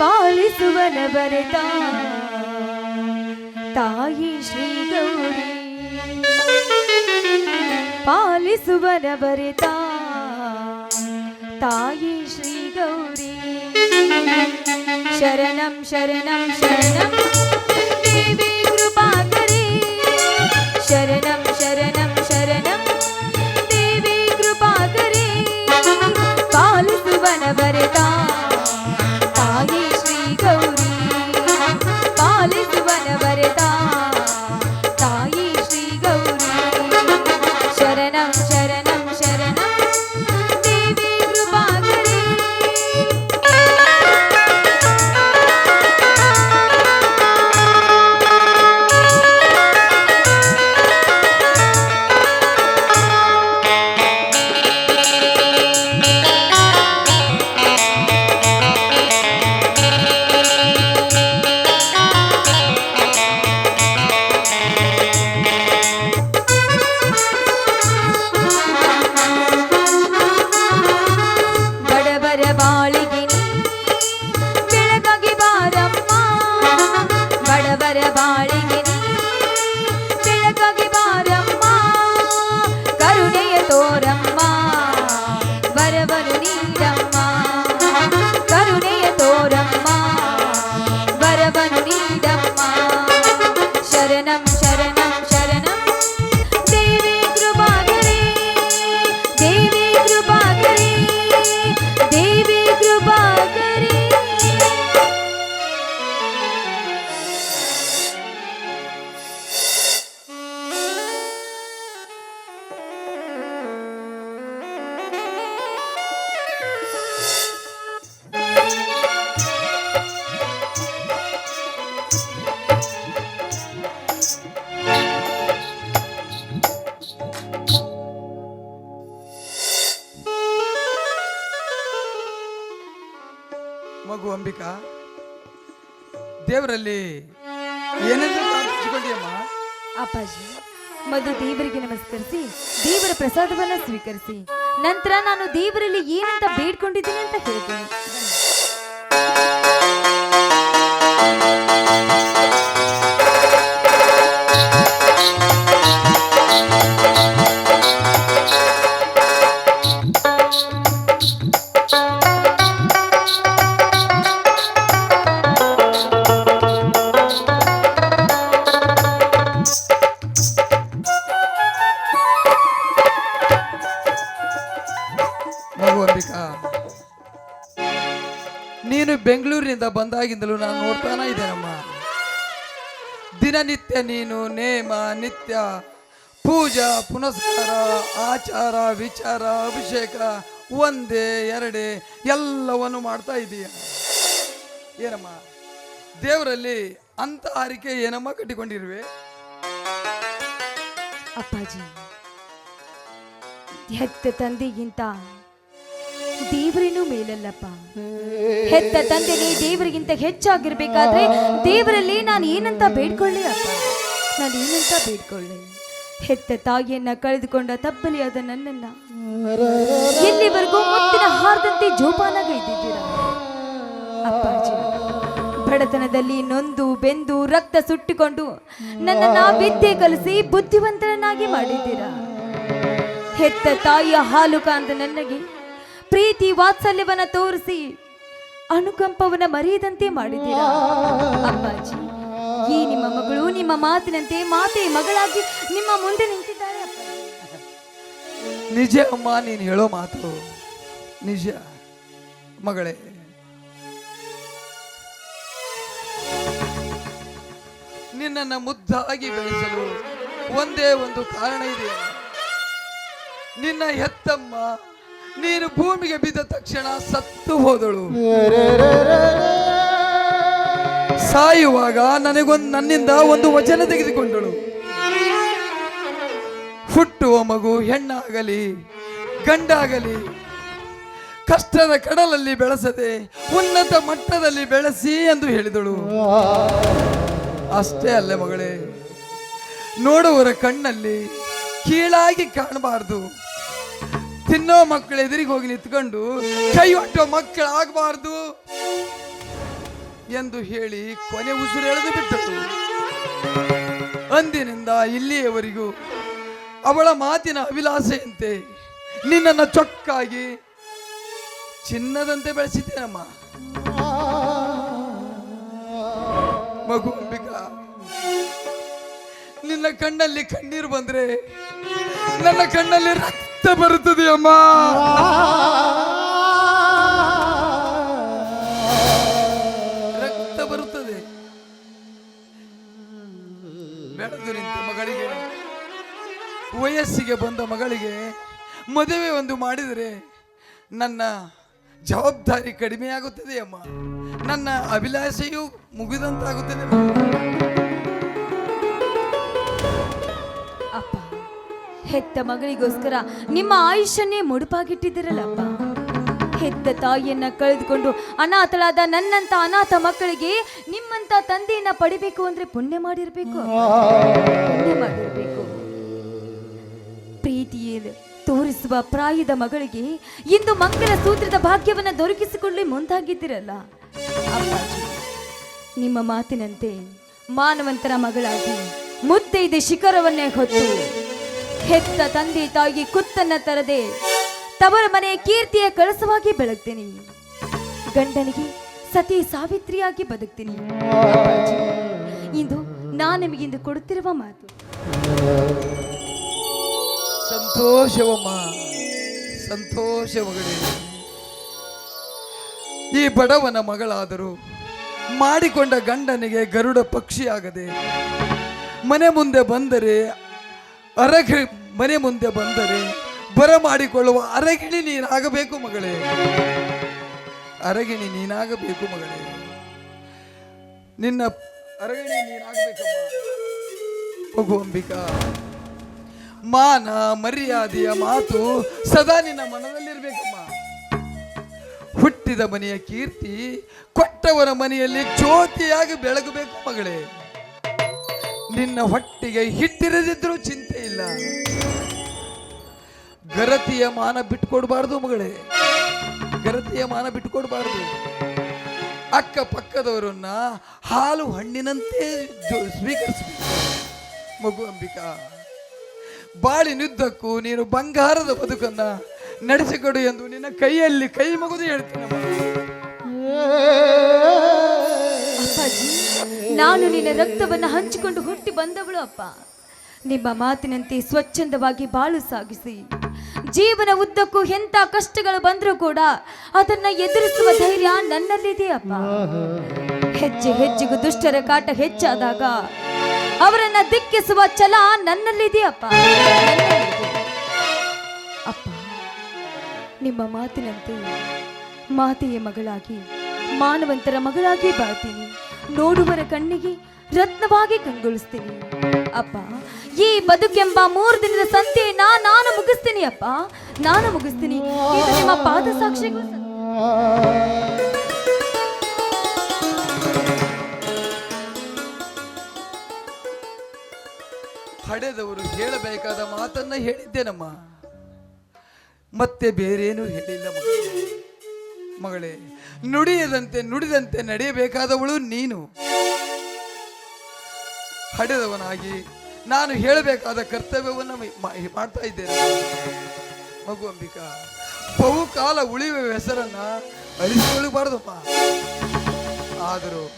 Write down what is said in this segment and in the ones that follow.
ಪಾಲಿಸುವನ ಬರೆದ ತಾಯಿ ಶ್ರೀ ಗೌರಿ ಪಾಲಿಸುವನ ಬರೆದ ತಾಯಿ ಶ್ರೀ ಗೌರಿ ಶರಣಂ ಶರಣಂ ಶರಣಂ ದೇವಿ ಕೃಪಾಕರಿ ಶರಣಂ ಶರಣಂ ಶರಣಂ ದೇವಿ ಕೃಪಾಕರಿ ಪಾಲಿಸುವನ ಬರೆದ ಪ್ರಾರ್ಥಿಸಿಕೊಂಡಿಯಮ್ಮ ಅಪ್ಪಾಜಿ ಮೊದಲು ದೇವರಿಗೆ ನಮಸ್ಕರಿಸಿ, ದೇವರ ಪ್ರಸಾದವನ್ನ ಸ್ವೀಕರಿಸಿ, ನಂತರ ನಾನು ದೇವರಲ್ಲಿ ಏನಂತ ಬೇಡ್ಕೊಂಡಿದ್ದೀನಿ ಅಂತ ಹೇಳ್ತೀನಿ. ಬಂದಾಗಿಂದಲೂ ನಾನು ನೋಡ್ತಾನೆ ಇದ್ದೇನಮ್ಮ. ದಿನನಿತ್ಯ ನೀನು ನೇಮ, ನಿತ್ಯ ಪೂಜಾ, ಪುನಸ್ಕಾರ, ಆಚಾರ, ವಿಚಾರ, ಅಭಿಷೇಕ, ಒಂದೇ, ಎರಡೇ, ಎಲ್ಲವನ್ನು ಮಾಡ್ತಾ ಇದೀಯ. ಏನಮ್ಮ, ದೇವರಲ್ಲಿ ಅಂತ ಆರಿಕೆ ಏನಮ್ಮ ಕಟ್ಟಿಕೊಂಡಿರುವೆ? ಅಪ್ಪಾಜಿ ಹೆತ್ತ ತಂದೆಗಿಂತ ದೇವರೇನೂ ಮೇಲಲ್ಲಪ್ಪ? ಹೆತ್ತ ತಂದೆಗೆ ದೇವರಿಗಿಂತ ಹೆಚ್ಚಾಗಿರ್ಬೇಕಾದ್ರೆ ದೇವರಲ್ಲಿ ನಾನು ಏನಂತ ಬೇಡ್ಕೊಳ್ಳಿ ಅಪ್ಪ? ನಾನು ಏನಂತ ಬೇಡ್ಕೊಳ್ಳಿ? ಹೆತ್ತ ತಾಯಿಯನ್ನ ಕಳೆದುಕೊಂಡ ತಬ್ಬಲಿಯಾದ ನನ್ನನ್ನ. ಎಲ್ಲಿವರೆಗೂ ಮುತ್ತಿನ ಹಾರದಂತೆ ಜೋಪಾನಾಗೈದಿದ್ದೀರ ಅಪ್ಪಾಜಿ, ಬಡತನದಲ್ಲಿ ನೊಂದು ಬೆಂದು ರಕ್ತ ಸುಟ್ಟಿಕೊಂಡು ನನ್ನನ್ನ ವಿದ್ಯೆ ಕಲಿಸಿ ಬುದ್ಧಿವಂತರನ್ನಾಗಿ ಮಾಡಿದ್ದೀರಾ? ಹೆತ್ತ ತಾಯಿಯ ಹಾಲು ಕಾಂದ ನನಗೆ ಪ್ರೀತಿ ವಾತ್ಸಲ್ಯವನ್ನ ತೋರಿಸಿ ಅನುಕಂಪವನ್ನ ಮರೆಯದಂತೆ ಮಾಡಿದ್ದೀರಾ? ಅಪ್ಪಾಜಿ, ಈ ನಿಮ್ಮ ಮಗಳು ನಿಮ್ಮ ಮಾತಿನಂತೆ ಮಾತೆ ಮಗಳಾಗಿ ನಿಮ್ಮ ಮುಂದೆ ನಿಂತಿದ್ದಾರೆ ನಿಜ ಅಮ್ಮ, ನೀನು ಹೇಳೋ ಮಾತು ನಿಜ. ಮಗಳೇ, ನಿನ್ನನ್ನು ಮುದ್ದಾಗಿ ಬೆಳೆಸಲು ಒಂದೇ ಒಂದು ಕಾರಣ ಇದೆ. ನಿನ್ನ ಹೆತ್ತಮ್ಮ ನೀನು ಭೂಮಿಗೆ ಬಿದ್ದ ತಕ್ಷಣ ಸತ್ತು ಹೋದಳು. ಸಾಯುವಾಗ ನನಗೊಂದು ನನ್ನಿಂದ ಒಂದು ವಚನ ತೆಗೆದುಕೊಂಡಳು. ಹುಟ್ಟುವ ಮಗು ಹೆಣ್ಣಾಗಲಿ, ಗಂಡಾಗಲಿ, ಕಷ್ಟದ ಕಡಲಲ್ಲಿ ಬೆಳೆಸದೆ, ಉನ್ನತ ಮಟ್ಟದಲ್ಲಿ ಬೆಳೆಸಿ ಎಂದು ಹೇಳಿದಳು. ಅಷ್ಟೇ ಅಲ್ಲ ಮಗಳೇ ನೋಡುವರ ಕಣ್ಣಲ್ಲಿ ಕೀಳಾಗಿ ಕಾಣಬಾರ್ದು. ತಿನ್ನೋ ಮಕ್ಕಳ ಎದುರಿಗೆ ಹೋಗಿ ನಿಂತ್ಕೊಂಡು ಕೈ ಒಟ್ಟೋ ಮಕ್ಕಳಾಗಬಾರ್ದು ಎಂದು ಹೇಳಿ ಕೊನೆ ಉಸಿರು ಎಳೆದು ಬಿಟ್ಟರು. ಅಂದಿನಿಂದ ಇಲ್ಲಿಯವರೆಗೂ ಅವಳ ಮಾತಿನ ಅಭಿಲಾಷೆಯಂತೆ ನಿನ್ನನ್ನು ಚೊಕ್ಕಾಗಿ ಚಿನ್ನದಂತೆ ಬೆಳೆಸಿದ್ದೇನಮ್ಮ. ಮಗು ನಿನ್ನ ಕಣ್ಣಲ್ಲಿ ಕಣ್ಣೀರು ಬಂದ್ರೆ ನನ್ನ ಕಣ್ಣಲ್ಲಿ ರಕ್ತ ಬರುತ್ತದೆ ಅಮ್ಮ ರಕ್ತ ಬರುತ್ತದೆ. ಮಗಳಿಗೆ, ವಯಸ್ಸಿಗೆ ಬಂದ ಮಗಳಿಗೆ ಮದುವೆ ಒಂದು ಮಾಡಿದರೆ ನನ್ನ ಜವಾಬ್ದಾರಿ ಕಡಿಮೆಯಾಗುತ್ತದೆ ಅಮ್ಮ ನನ್ನ ಅಭಿಲಾಷೆಯು ಮುಗಿದಂತಾಗುತ್ತದೆ. ಹೆತ್ತ ಮಗಳಿಗೋಸ್ಕರ ನಿಮ್ಮ ಆಯುಷ್ಯನ್ನೇ ಮುಡುಪಾಗಿಟ್ಟಿದ್ದೀರಲ್ಲಪ್ಪ. ಹೆತ್ತ ತಾಯಿಯನ್ನ ಕಳೆದುಕೊಂಡು ಅನಾಥಳಾದ ನನ್ನಂತ ಅನಾಥ ಮಕ್ಕಳಿಗೆ ನಿಮ್ಮಂತ ತಂದೆಯನ್ನ ಪಡಿಬೇಕು ಅಂದ್ರೆ ಪುಣ್ಯ ಮಾಡಿರ್ಬೇಕು. ಪ್ರೀತಿಯೇ ಪುಣ್ಯ ತೋರಿಸುವ ಪ್ರಾಯದ ಮಗಳಿಗೆ ಇಂದು ಮಂಗಲ ಸೂತ್ರದ ಭಾಗ್ಯವನ್ನ ದೊರಕಿಸಿಕೊಳ್ಳಿ ಮುಂದಾಗಿದ್ದಿರಲ್ಲ. ನಿಮ್ಮ ಮಾತಿನಂತೆ ಮಾನವಂತರ ಮಗಳಾಗಿ ಮುತ್ತೈದೆ ಶಿಖರವನ್ನೇ ಹೊತ್ತು ಹೆತ್ತ ತಂದೆ ತಾಯಿ ಕುತ್ತನ್ನ ತರದೆ ತವರ ಮನೆ ಕೀರ್ತಿಯ ಕಳಸವಾಗಿ ಬೆಳಗ್ತೀನಿ. ಗಂಡನಿಗೆ ಸತಿ ಸಾವಿತ್ರಿಯಾಗಿ ಬದುಕ್ತೀನಿ. ಇಂದು ನಾನು ನಿಮಗಿಂದು ಕೊಡುತ್ತಿರುವ ಮಾತು. ಸಂತೋಷವಮ್ಮ ಸಂತೋಷ ಈ ಬಡವನ ಮಗಳಾದರೂ ಮಾಡಿಕೊಂಡ ಗಂಡನಿಗೆ ಗರುಡ ಪಕ್ಷಿಯಾಗದೆ ಮನೆ ಮುಂದೆ ಬಂದರೆ ಅರಗ ಮನೆ ಮುಂದೆ ಬಂದರೆ ಬರ ಮಾಡಿಕೊಳ್ಳುವ ಅರಗಿಣಿ ನೀನಾಗಬೇಕು ಮಗಳೇ. ಅರಗಿಣಿ ನೀನಾಗಬೇಕು ಮಗಳೇ. ನಿನ್ನ ಅರಗಿಣಿ ನೀನಾಗಬೇಕಮ್ಮ. ಅಂಬಿಕಾ. ಮಾನ ಮರ್ಯಾದೆಯ ಮಾತು ಸದಾ ನಿನ್ನ ಮನದಲ್ಲಿರ್ಬೇಕಮ್ಮ. ಹುಟ್ಟಿದ ಮನೆಯ ಕೀರ್ತಿ ಕೊಟ್ಟವರ ಮನೆಯಲ್ಲಿ ಜ್ಯೋತಿಯಾಗಿ ಬೆಳಗಬೇಕು ಮಗಳೇ. ನಿನ್ನ ಹೊಟ್ಟಿಗೆ ಹಿಟ್ಟಿರದಿದ್ರೂ ಚಿಂತೆ ಇಲ್ಲ. ಗರತಿಯ ಮಾನ ಬಿಟ್ಕೊಡ್ಬಾರ್ದು ಮಗಳೇ. ಗರತಿಯ ಮಾನ ಬಿಟ್ಕೊಡ್ಬಾರ್ದು. ಅಕ್ಕ ಪಕ್ಕದವರನ್ನ ಹಾಲು ಹಣ್ಣಿನಂತೆ ಸ್ವೀಕರಿಸಿ. ಸ್ವೀಕರಿಸಬೇಕು ಮಗು ಅಂಬಿಕಾ, ಬಾಳಿನುದ್ದಕ್ಕೂ ನೀನು ಬಂಗಾರದ ಬದುಕನ್ನ ನಡೆಸಿಕೊಡು ಎಂದು ನಿನ್ನ ಕೈಯಲ್ಲಿ ಕೈ ಮಗುದು ಹೇಳ್ತೀನಿ ನಾನು ನಿನ್ನ ರಕ್ತವನ್ನು ಹಂಚಿಕೊಂಡು ಹುಟ್ಟಿ ಬಂದವಳು ಅಪ್ಪ. ನಿಮ್ಮ ಮಾತಿನಂತೆ ಸ್ವಚ್ಛಂದವಾಗಿ ಬಾಳು ಸಾಗಿಸಿ. ಜೀವನ ಉದ್ದಕ್ಕೂ ಎಂಥ ಕಷ್ಟಗಳು ಬಂದರೂ ಕೂಡ ಅದನ್ನ ಎದುರಿಸುವ ಧೈರ್ಯ ನನ್ನಲ್ಲಿದೆ ಅಪ್ಪ. ಹೆಜ್ಜೆ ಹೆಜ್ಜೆಗೂ ದುಷ್ಟರ ಕಾಟ ಹೆಚ್ಚಾದಾಗ ಅವರನ್ನ ದಿಕ್ಕಿಸುವ ಛಲ ನನ್ನಲ್ಲಿದೆಯಪ್ಪ ಅಪ್ಪ. ಅಪ್ಪ, ನಿಮ್ಮ ಮಾತಿನಂತೆ ಮಾತೆಯ ಮಗಳಾಗಿ, ಮಾನವಂತರ ಮಗಳಾಗಿ ಬಾಳ್ತೀನಿ. ನೋಡುವರ ಕಣ್ಣಿಗೆ ರತ್ನವಾಗಿ ಕಂಗೊಳಿಸ್ತೀನಿ. ಅಪ್ಪ, ಈ ಬದುಕೆಂಬ ಮೂರು ದಿನದ ಸಂತೆಯನ್ನ ನಾನು ಮುಗಿಸ್ತೀನಿ ಅಪ್ಪ. ನಾನು ಮುಗಿಸ್ತೀನಿ. ನಿಮ್ಮ ಪಾದ ಸಾಕ್ಷಿಗೂ ಪಡೆದವರು ಹೇಳಬೇಕಾದ ಮಾತನ್ನ ಹೇಳಿದ್ದೇನಮ್ಮ. ಮತ್ತೆ ಬೇರೇನು ಹೇಳಿಲ್ಲ ಮಗಳೇ ನುಡಿಯದಂತೆ ನುಡಿದಂತೆ ನಡೆಯಬೇಕಾದವಳು ನೀನು. ಹಡೆದವನಾಗಿ ನಾನು ಹೇಳಬೇಕಾದ ಕರ್ತವ್ಯವನ್ನು ಮಾಡ್ತಾ ಇದ್ದೇನೆ. ಮಗು ಅಂಬಿಕಾ ಬಹುಕಾಲ ಉಳಿಯುವ ಹೆಸರನ್ನ ಅಳಿಸಿಕೊಳ್ಳಬಾರ್ದಪ್ಪ. ಆದರೂ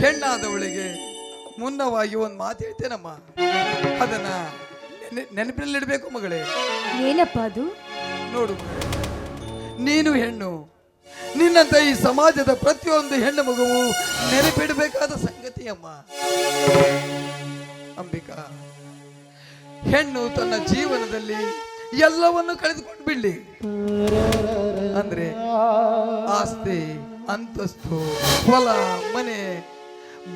ಹೆಣ್ಣಾದವಳಿಗೆ ಮುನ್ನವಾಗಿ ಒಂದು ಮಾತು ಹೇಳ್ತೇನಮ್ಮ. ಅದನ್ನ ನೆನೆ- ನೆನಪಿನಲ್ಲಿಡಬೇಕು ಮಗಳೇ. ಏನಪ್ಪ ಅದು? ನೋಡು ನೀನು ಹೆಣ್ಣು ನಿನ್ನಂತ ಈ ಸಮಾಜದ ಪ್ರತಿಯೊಂದು ಹೆಣ್ಣು ಮಗುವು ನೆನಪಿಡಬೇಕಾದ ಸಂಗತಿ ಅಮ್ಮ. ಅಂಬಿಕಾ, ಹೆಣ್ಣು ತನ್ನ ಜೀವನದಲ್ಲಿ ಎಲ್ಲವನ್ನು ಕಳೆದುಕೊಂಡು ಬಿಡ್ಲಿ. ಅಂದ್ರೆ ಆಸ್ತಿ, ಅಂತಸ್ತು, ಹೊಲ, ಮನೆ,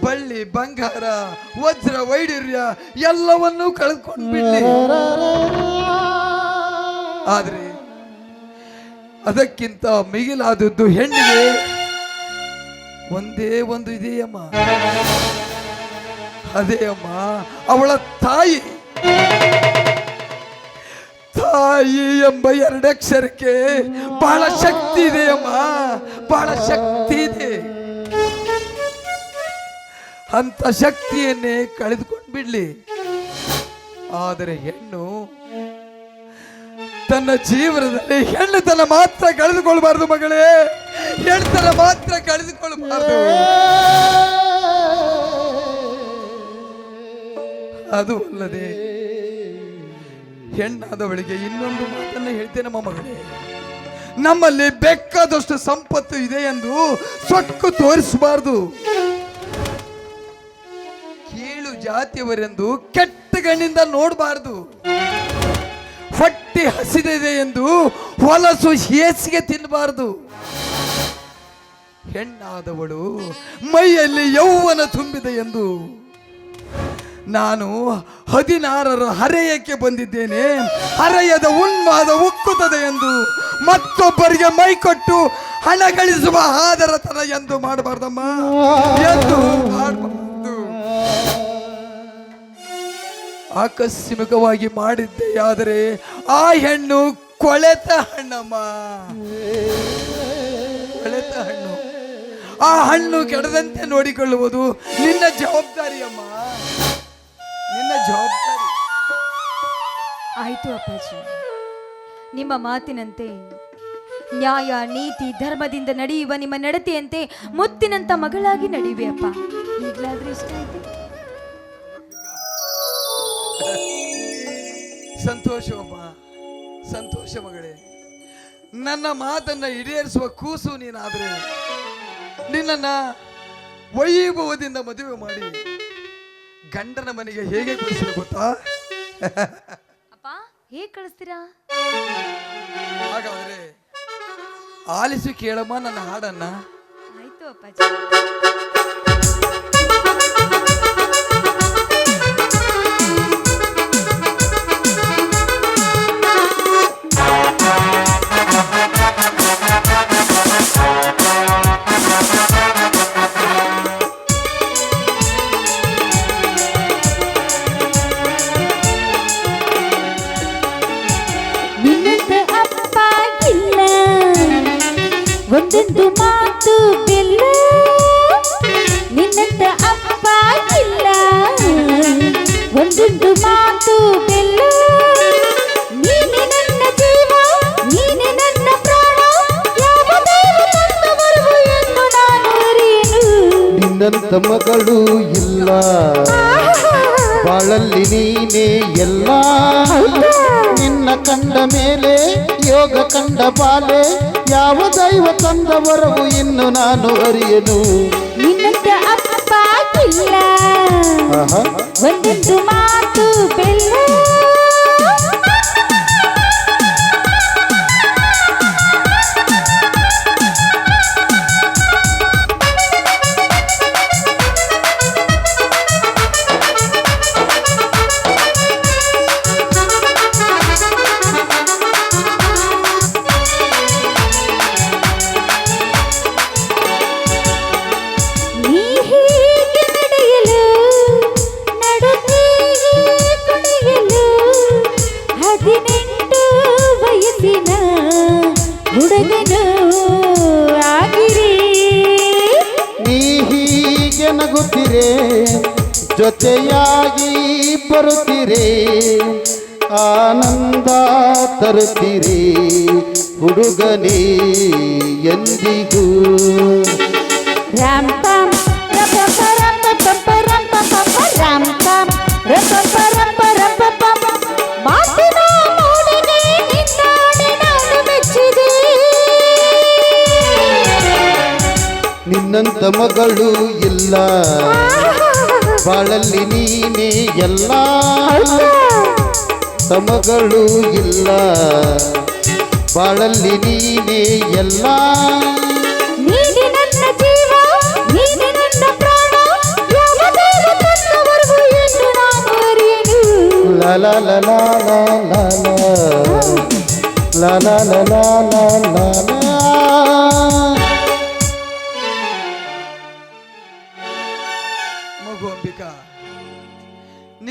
ಬಳ್ಳಿ, ಬಂಗಾರ, ವಜ್ರ ವೈಡೂರ್ಯ ಎಲ್ಲವನ್ನೂ ಕಳೆದುಕೊಂಡು ಬಿಡ್ಲಿ. ಆದ್ರೆ ಅದಕ್ಕಿಂತ ಮಿಗಿಲಾದದ್ದು ಹೆಣ್ಣಿಗೆ ಒಂದೇ ಒಂದು ಇದೆಯಮ್ಮ ಅದೇ ಅಮ್ಮ, ಅವಳ ತಾಯಿ. ತಾಯಿ ಎಂಬ ಎರಡಕ್ಷರಕ್ಕೆ ಬಹಳ ಶಕ್ತಿ ಇದೆ ಅಮ್ಮ, ಬಹಳ ಶಕ್ತಿ ಇದೆ. ಅಂತ ಶಕ್ತಿಯನ್ನೇ ಕಳೆದುಕೊಂಡು ಬಿಡ್ಲಿ ಆದರೆ ತನ್ನ ಜೀವನದಲ್ಲಿ ಹೆಣ್ಣುತನ ಮಾತ್ರ ಕಳೆದುಕೊಳ್ಬಾರ್ದು ಮಗಳೇ. ಹೆಣ್ಣುತನ ಮಾತ್ರ ಕಳೆದುಕೊಳ್ಬಾರ್ದು. ಅದು ಅಲ್ಲದೆ ಹೆಣ್ಣಾದವಳಿಗೆ ಇನ್ನೊಂದು ಮಾತನ್ನ ಹೇಳ್ತೇನೆ ಮಗಳೇ. ನಮ್ಮಲ್ಲಿ ಬೇಕಾದಷ್ಟು ಸಂಪತ್ತು ಇದೆ ಎಂದು ಸೊಕ್ಕು ತೋರಿಸಬಾರ್ದು. ಕೀಳು ಜಾತಿಯವರೆಂದು ಕೆಟ್ಟ ಗಣ್ಣಿಂದ ನೋಡಬಾರ್ದು. ಹೊಟ್ಟೆ ಹಸಿದಿದೆ ಎಂದು ಹೊಲಸು ಹೇಸಿಗೆ ತಿನ್ನಬಾರದು. ಹೆಣ್ಣಾದವಳು ಮೈಯಲ್ಲಿ ಯೌವನ ತುಂಬಿದೆ ಎಂದು ನಾನು ಹದಿನಾರರ ಹರೆಯಕ್ಕೆ ಬಂದಿದ್ದೇನೆ. ಹರೆಯದ ಉನ್ಮಾದ ಉಕ್ಕುತ್ತದೆ ಎಂದು ಮತ್ತೊಬ್ಬರಿಗೆ ಮೈ ಕೊಟ್ಟು ಹಣ ಗಳಿಸುವ ಆದರತನ ಎಂದು ಮಾಡಬಾರ್ದಮ್ಮ. ಎಂದು ಮಾಡಬಾರ್ದು. ಆಕಸ್ಮಿಕವಾಗಿ ಮಾಡಿದ್ದೆ, ಆದರೆ ಆ ಹೆಣ್ಣು ಕೊಳೆತ ಹಣ್ಣಮ್ಮ. ಕೊಳೆತ ಹಣ್ಣು. ಆ ಹಣ್ಣು ಕೆಡದಂತೆ ನೋಡಿಕೊಳ್ಳುವುದು ನಿನ್ನ ಜವಾಬ್ದಾರಿ ಅಮ್ಮ ನಿನ್ನ ಜವಾಬ್ದಾರಿ. ಆಯ್ತು ಅಪ್ಪಾಜಿ. ನಿಮ್ಮ ಮಾತಿನಂತೆ ನ್ಯಾಯ, ನೀತಿ, ಧರ್ಮದಿಂದ ನಡೆಯುವ ನಿಮ್ಮ ನಡತೆಯಂತೆ ಮುತ್ತಿನಂತ ಮಗಳಾಗಿ ನಡೆಯುವೆ ಅಪ್ಪ. ಈಗಲಾದ್ರೂ ಇಷ್ಟ ಆಯ್ತು? ಸಂತೋಷವಮ್ಮ ಸಂತೋಷ ಮಗಳೇ. ನನ್ನ ಮಾತನ್ನ ಈಡೇರಿಸುವ ಕೂಸು ನೀನಾದ್ರೆ ನಿನ್ನನ್ನ ವೈಭವದಿಂದ ಮದುವೆ ಮಾಡಿ ಗಂಡನ ಮನೆಗೆ ಹೇಗೆ ಕಳಿಸಿದೆ ಗೊತ್ತಾ? ಅಪ್ಪ ಹೇಗೆ ಕಳಿಸ್ತೀರಾ? ಹಾಗಾದ್ರೆ ಆಲಿಸಿ ಕೇಳಮ್ಮ ನನ್ನ ಹಾಡನ್ನ. ಆಯ್ತು ಅಪ್ಪಾಜಿ. ಒಂದೊಂದು ಮಾತು ಬೆಲ್ಲ. ನಿನ್ನಂತ ಅಪ್ಪ ಇಲ್ಲ. ಒಂದೊಂದು ಮಾತು ಬೆಲ್ಲ. ನೀನೆ ನನ್ನ ಜೀವ ನೀನೆ ನನ್ನ ಪ್ರಾಣ. ಯಾವ ದೇವ ತಂದವರು ಎಂದು ನಾನು ಅರಿಯನು. ನಿನ್ನಂತ ಮಗಳು ಇಲ್ಲ. ಬಾಳಲ್ಲಿ ನೀನೇ ಎಲ್ಲ. ಕಂಡ ಮೇಲೆ ಯೋಗ ಕಂಡ ಬಾಲೆ ಯಾವ ದೈವ ತಂದವರೆಗೂ ಇನ್ನು ನಾನು ಅರಿಯನು? ನಿನ್ನಂತ ಅಪ್ಪ ಇಲ್ಲ ಒಂದೊಂದು ಮಾತು ಬೆಲ್ಲ. ನಗುತ್ತಿರೆ ಜೊತೆಯಾಗಿ ಬರುತ್ತಿರೆ? ಆನಂದ ತರುತ್ತೀರಿ? ಹುಡುಗನೇ ಎಂದಿಗೂ? ರಾಮ್ ಪಾಮ್ ನಿನ್ನಂತ ಮಗಳು ಇಲ್ಲ ಬಾಳಲ್ಲಿ ನೀನೇ ಎಲ್ಲ ತಮಗಳು ಇಲ್ಲ ಬಾಳಲ್ಲಿ ನೀನೇ ಎಲ್ಲ ದೇವ ತನ್ನವರೆಗೂ ಎಂದು ನಾನು ಅರಿಯನು ಲ ಲ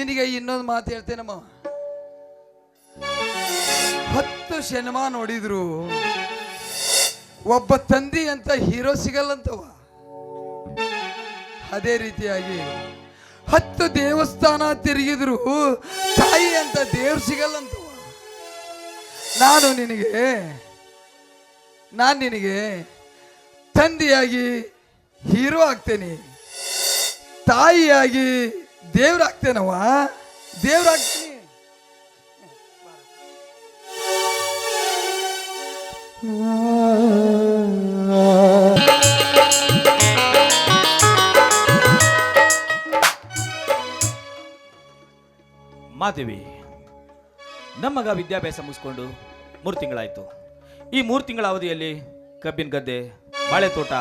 ನಿನಗೆ ಇನ್ನೊಂದು ಮಾತು ಹೇಳ್ತೇನಮ್ಮ? ಹತ್ತು ಸಿನಿಮಾ ನೋಡಿದ್ರು. ಒಬ್ಬ ತಂದಿ ಅಂತ ಹೀರೋ ಸಿಗಲ್ಲಂತವ. ಅದೇ ರೀತಿಯಾಗಿ ಹತ್ತು ದೇವಸ್ಥಾನ ತಿರುಗಿದ್ರು, ತಾಯಿ ಅಂತ ದೇವ್ರು ಸಿಗಲ್ಲಂತವ. ನಾನು ನಿನಗೆ ನಾನು ನಿನಗೆ ತಂದೆಯಾಗಿ ಹೀರೋ ಆಗ್ತೇನೆ, ತಾಯಿಯಾಗಿ ದೇವ್ರಾಗ್ತೇನವ ದೇವ್ರಾಗ್ತೀನಿ. ಮಾದೇವಿ ನಮ್ಮಗ ವಿದ್ಯಾಭ್ಯಾಸ ಮುಗಿಸ್ಕೊಂಡು ಮೂರು ತಿಂಗಳಾಯಿತು. ಈ ಮೂರು ತಿಂಗಳ ಅವಧಿಯಲ್ಲಿ ಕಬ್ಬಿನ ಗದ್ದೆ ಬಾಳೆ ತೋಟ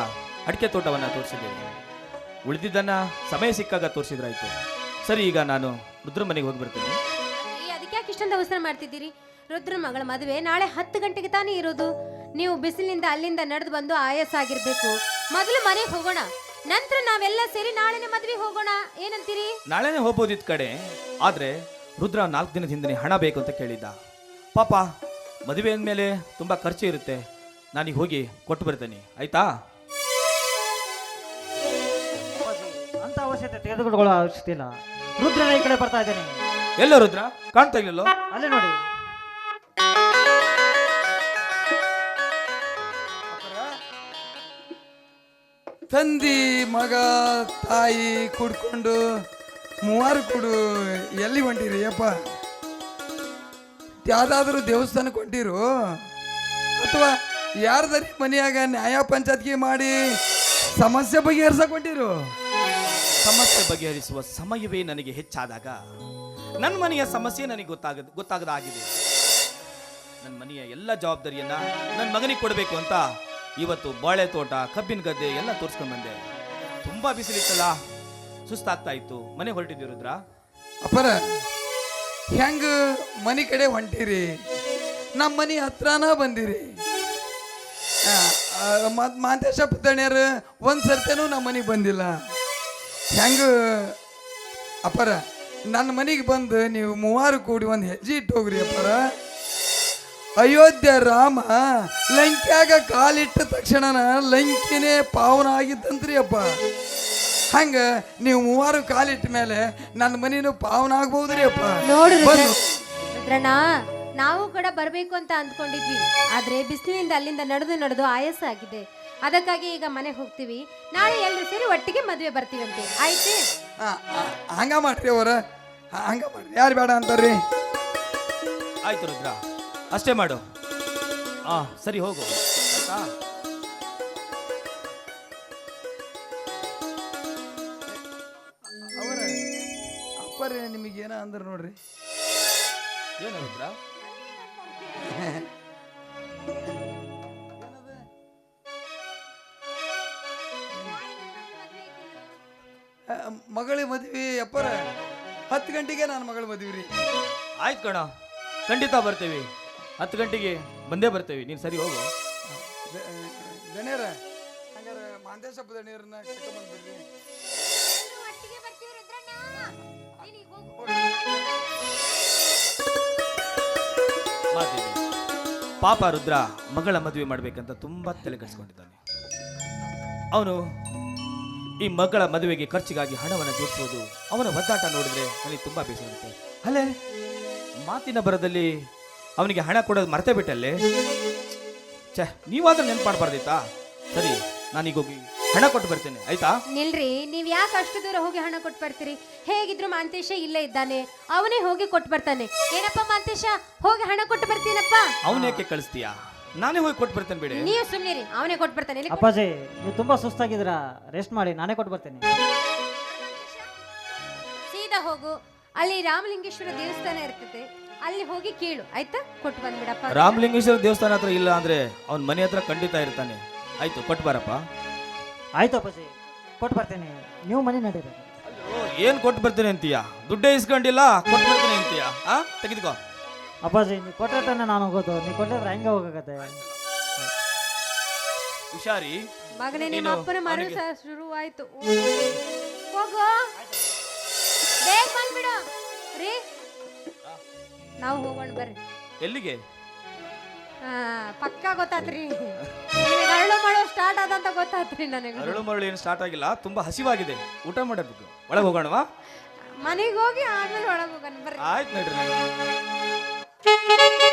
ಅಡಿಕೆ ತೋಟವನ್ನು ತೋರಿಸಿದ್ದೇವೆ ಉಳಿದಿದ್ದನ್ನು ಸಮಯ ಸಿಕ್ಕಾಗ ತೋರಿಸಿದ್ರಾಯ್ತು. ಸರಿ ಈಗ ನಾನು ರುದ್ರ ಮನೆಗೆ ಹೋಗಿ ಬರ್ತೀನಿ. ಅದಕ್ಕೆ ಯಾಕೆ ಇಷ್ಟೊಂದು ಅವಸರ ಮಾಡ್ತಿದ್ದೀರಿ? ರುದ್ರ ಮಗಳ ಮದುವೆ ನಾಳೆ ಹತ್ತು ಗಂಟೆಗೆ ತಾನೇ ಇರೋದು. ನೀವು ಬಿಸಿಲಿನಿಂದ ಅಲ್ಲಿಂದ ನಡೆದು ಬಂದು ಆಯಾಸ ಆಗಿರ್ಬೇಕು. ಮೊದಲು ಮನೆಗೆ ಹೋಗೋಣ. ನಂತರ ನಾವೆಲ್ಲ ಸೇರಿ ನಾಳೆನೆ ಮದುವೆ ಹೋಗೋಣ. ಏನಂತೀರಿ? ನಾಳೆನೇ ಹೋಗ್ಬೋದಿತ್ತು ಕಡೆ ಆದ್ರೆ ರುದ್ರ ನಾಲ್ಕು ದಿನದ ಹಿಂದೆ ಹಣ ಬೇಕು ಅಂತ ಕೇಳಿದ್ದ. ಪಾಪ ಮದುವೆ ಅಂದಮೇಲೆ ತುಂಬಾ ಖರ್ಚು ಇರುತ್ತೆ. ನಾನೀಗ ಹೋಗಿ ಕೊಟ್ಟು ಬರ್ತೇನೆ. ಆಯ್ತಾ? ಅಂತ ಅವಶ್ಯಕತೆ ತೆಗೆದುಕೊಳ್ಳೋ ಅವಶ್ಯಕತೆ ಇಲ್ಲ. ರುದ್ರನ ಈ ಕಡೆ ಬರ್ತಾ ಇದ್ದೇನೆ. ಎಲ್ಲ ರುದ್ರ? ಕಾಣ್ತಾ ಇಲ್ಲಲ್ಲೋ ಅಲ್ಲೇ ನೋಡಿ. ತಂದಿ ಮಗ ತಾಯಿ ಕುಡ್ಕೊಂಡು ಮೂವರು ಕುಡು ಎಲ್ಲಿ ಹೊಂಟಿರಿ ಅಪ್ಪ? ಯಾವ್ದಾದ್ರು ದೇವಸ್ಥಾನಕ್ಕೆ ಹೊಂಟಿರು? ಅಥವಾ ಯಾರ್ದಾರಿ ಮನೆಯಾಗ ನ್ಯಾಯ ಪಂಚಾಯತ್ಗೆ ಮಾಡಿ ಸಮಸ್ಯೆ ಬಗೆಹರಿಸಕ್ ಹೊಂಟಿರು? ಸಮಸ್ಯೆ ಬಗೆಹರಿಸುವ ಸಮಯವೇ ನನಗೆ ಹೆಚ್ಚಾದಾಗ ನನ್ನ ಮನೆಯ ಸಮಸ್ಯೆ ನನಗೆ ಗೊತ್ತಾಗ ಗೊತ್ತಾಗದಾಗಿದೆ. ನನ್ನ ಮನೆಯ ಎಲ್ಲ ಜವಾಬ್ದಾರಿಯನ್ನ ನನ್ನ ಮಗನಿಗೆ ಕೊಡಬೇಕು ಅಂತ ಇವತ್ತು ಬಾಳೆ ತೋಟ ಕಬ್ಬಿನ ಗದ್ದೆ ಎಲ್ಲ ತೋರಿಸ್ಕೊಂಡು ಬಂದೆ. ತುಂಬಾ ಬಿಸಿಲಿತ್ತಲ್ಲ, ಸುಸ್ತಾಗ್ತಾ ಇತ್ತು. ಮನೆ ಹೊರಟಿದ್ದೀರುದ್ರ? ಅಪ್ಪರ ಹೆಂಗ ಮನೆ ಕಡೆ ಹೊಂಟಿರಿ? ನಮ್ಮ ಮನೆ ಹತ್ರನ ಬಂದಿರಿ. ಮತ್ತು ಪುತ್ತಣ್ಯರು ಒಂದು ಸರ್ತಿನೂ ನಮ್ಮ ಮನೆಗೆ ಬಂದಿಲ್ಲ. ಹೆಂಗ? ಅಪ್ಪರ ನನ್ನ ಮನೆಗೆ ಬಂದು ನೀವು ಮೂವಾರು ಕೂಡಿ ಒಂದು ಹೆಜ್ಜೆ ಇಟ್ಟು ಹೋಗ್ರಿ ಅಪ್ಪರ. ಅಯೋಧ್ಯೆ ರಾಮ ಲಂಕ್ಯಾಗ ಕಾಲಿಟ್ಟ ತಕ್ಷಣನ ಲಂಕಿನೇ ಪಾವನ ಆಗಿತ್ತಂತ್ರಿ ಅಪ್ಪ. ಹಂಗ ನೀವು ಮೂವಾರು ಕಾಲಿಟ್ಟ ಮೇಲೆ ನನ್ನ ಮನೇನು ಪಾವನ ಆಗ್ಬಹುದ್ರಿ ಅಪ್ಪ. ನೋಡು ಬಂದು. ರುದ್ರಣ್ಣ ನಾವು ಕೂಡ ಬರಬೇಕು ಅಂತ ಅಂದ್ಕೊಂಡಿದ್ವಿ. ಆದ್ರೆ ಬಿಸಿಲಿನಿಂದ ಅಲ್ಲಿಂದ ನಡೆದು ನಡೆದು ಆಯಾಸ ಆಗಿದೆ. ಅದಕ್ಕಾಗಿ ಈಗ ಮನೆಗೆ ಹೋಗ್ತೀವಿ. ನಾಳೆ ಎಲ್ಲರೂ ಸೇರಿ ಒಟ್ಟಿಗೆ ಮದುವೆ ಬರ್ತೀವಂತೆ. ಆಯ್ತು? ಹಂಗ ಮಾಡ್ರಿ ಅವರ. ಹಂಗ ಮಾಡ್ರಿ. ಯಾರು ಬೇಡ ಅಂತಾರ್ರಿ? ಆಯ್ತು ರುದ್ರ. ಅಷ್ಟೇ ಮಾಡು. ಆ ಸರಿ ಹೋಗು. ಆಯ್ತಾ? ಅವರ ಅಪ್ಪರೇ ನಿಮಗೇನ ಅಂದ್ರೆ ನೋಡ್ರಿ? ಏನು ರುದ್ರ? ಮಗಳ ಮದ್ವಿ ಅಪ್ಪರ ಹತ್ತು ಗಂಟೆಗೆ ನಾನು ಮಗಳ ಮದ್ವಿ ರೀ. ಆಯ್ತು ಕಣ. ಖಂಡಿತ ಬರ್ತೀವಿ. ಹತ್ತು ಗಂಟೆಗೆ ಬಂದೇ ಬರ್ತೇವೆ. ನೀನು ಸರಿ ಹೋಗು. ದಣ್ಯರ ಹಂಗಾರೆ ಮಾಂತೇಶಪ್ಪ ದಣ್ಯರನ್ನ ಕರ್ಕೊಂಡ್ಬಂದ್ಬಿಡ್ರಿ ಪಾಪ ರುದ್ರ ಮಗಳ ಮದುವೆ ಮಾಡ್ಬೇಕಂತ ತುಂಬಾ ತಲೆ ಕಟ್ಸ್ಕೊಂಡಿದ್ದಾನೆ ಅವನು ಈ ಮಗಳ ಮದುವೆಗೆ ಖರ್ಚಿಗಾಗಿ ಹಣವನ್ನು ಜೋಡಿಸುವುದು ಅವನ ಒದ್ದಾಟ ನೋಡಿದ್ರೆ ನನಗೆ ತುಂಬಾ ಬೇಸರುತ್ತೆ ಅಲ್ಲೇ ಮಾತಿನ ಬರದಲ್ಲಿ ಅವನಿಗೆ ಹಣ ಕೊಡೋದು ಮರ್ತೇ ಬಿಟ್ಟಲ್ಲೇ? ಛೇ ನೀವಾದ್ರೂ ನೆನ್ಪು ಮಾಡಬಾರ್ದಿತ್ತಾ ಸರಿ ನಾನೀಗ ಹೋಗಿ ಹಣ ಕೊಟ್ಟು ಬರ್ತೇನೆ ಆಯ್ತಾ? ನಿಲ್ರಿ ನೀವ್ ಯಾಕೆ ಅಷ್ಟು ದೂರ ಹೋಗಿ ಹಣ ಕೊಟ್ಟು ಬರ್ತೀರಿ? ಹೇಗಿದ್ರು ಮಾಂತೇಶ ಇಲ್ಲೇ ಇದ್ದಾನೆ ಅವನೇ ಹೋಗಿ ಕೊಟ್ಟು ಬರ್ತಾನೆ. ಏನಪ್ಪ ಮಾಂತೇಶ ಹೋಗಿ ಹಣ ಕೊಟ್ಟು ಬರ್ತೀನಪ್ಪ? ಅವನೇಕೆ ಕಳಿಸ್ತೀಯಾ? ನಾನೇ ಹೋಗಿ ಕೊಟ್ಟು ಬರ್ತೇನೆ ಬಿಡಿ. ನೀವು ಸುಮ್ಮನೆ ಅವನೇ ಕೊಟ್ಟು ಬರ್ತಾನೆ ಅಪ್ಪಾಜಿ ನೀವು ತುಂಬಾ ಸುಸ್ತಾಗಿದ್ದೀರಾ. ರೆಸ್ಟ್ ಮಾಡಿ ನಾನೇ ಕೊಟ್ಟು ಬರ್ತೇನೆ ಸೀದಾ ಹೋಗು. ಅಲ್ಲಿ ರಾಮಲಿಂಗೇಶ್ವರ ದೇವಸ್ಥಾನ ಇರ್ತದೆ. ಅಲ್ಲಿ ಹೋಗಿ ಕೇಳು ಆಯ್ತಾ? ಕೊಟ್ಟು ಬಂದ್ಬಿಡಪ್ಪ ರಾಮಲಿಂಗೇಶ್ವರ ದೇವಸ್ಥಾನ ಹತ್ರ ಇಲ್ಲ ಅಂದ್ರೆ ಅವನ ಮನೆ ಹತ್ರ ಖಂಡಿತ ಇರ್ತಾನೆ. ಆಯ್ತು ಕೊಟ್ಟು ಬಾರಪ್ಪ. ಆಯ್ತು ಅಪ್ಪಾಜಿ ಕೊಟ್ಟು ಬರ್ತೇನೆ. ನೀವು ಮನೆ ನಡೀರಿ. ಏನ್ ಕೊಟ್ಟು ಬರ್ತೀನಿ ಅಂತೀಯ? ದುಡ್ಡೇ ಇಸ್ಕೊಂಡಿಲ್ಲ ಕೊಟ್ಟು ಬರ್ತೀನಿ ಅಂತೀಯ? ಆ ತೆಗೆದುಕೋ. ಅಪ್ಪಾಜಿ ನೀ ಕೊಟ್ಟರೆ ತಾನೆ ನಾನು ಹೋಗೋದು ನೀ ಕೊಟ್ಟಿದ್ರೆ ಹೆಂಗೆ ಹೋಗಕತ್ತೆ? ಹುಷಾರಿ. ಮಗನೇ ನಿಮ್ಮ ನೀನು ಅಪ್ಪನ ಮರು ಅವನಿಗೆ- ಶುರು ಆಯ್ತು ಹೋಗು. ಬೇಗ ಬಂದ್ಬಿಡು. ರೀ. ನಾವು ಹೋಗೋಣ ಬರ್ರಿ. ಎಲ್ಲಿಗೆ? ಆ, ಪಕ್ಕಾ ಗೊತ್ತಾತ್ರಿ. ನಿಮಗೆ ಅರಳು ಮಾಡೋ ಸ್ಟಾರ್ಟ್ ಆದಂತ ಗೊತ್ತಾತ್ರಿ ನನಗೆ. ಅರಳು ಮರಳು ಏನು ಸ್ಟಾರ್ಟ್ ಆಗಿಲ್ಲ ತುಂಬಾ ಹಸಿವಾಗಿದೆ. ಊಟ ಮಾಡಬೇಕು. ಒಳಗೆ ಹೋಗೋಣವಾ? ಮನೆಗೆ ಹೋಗಿ ಆಮೇಲೆ ಒಳಗೆ ಹೋಗೋಣ ಬರ್ರಿ. ಆಯ್ತು ನಡ್ರಿ Música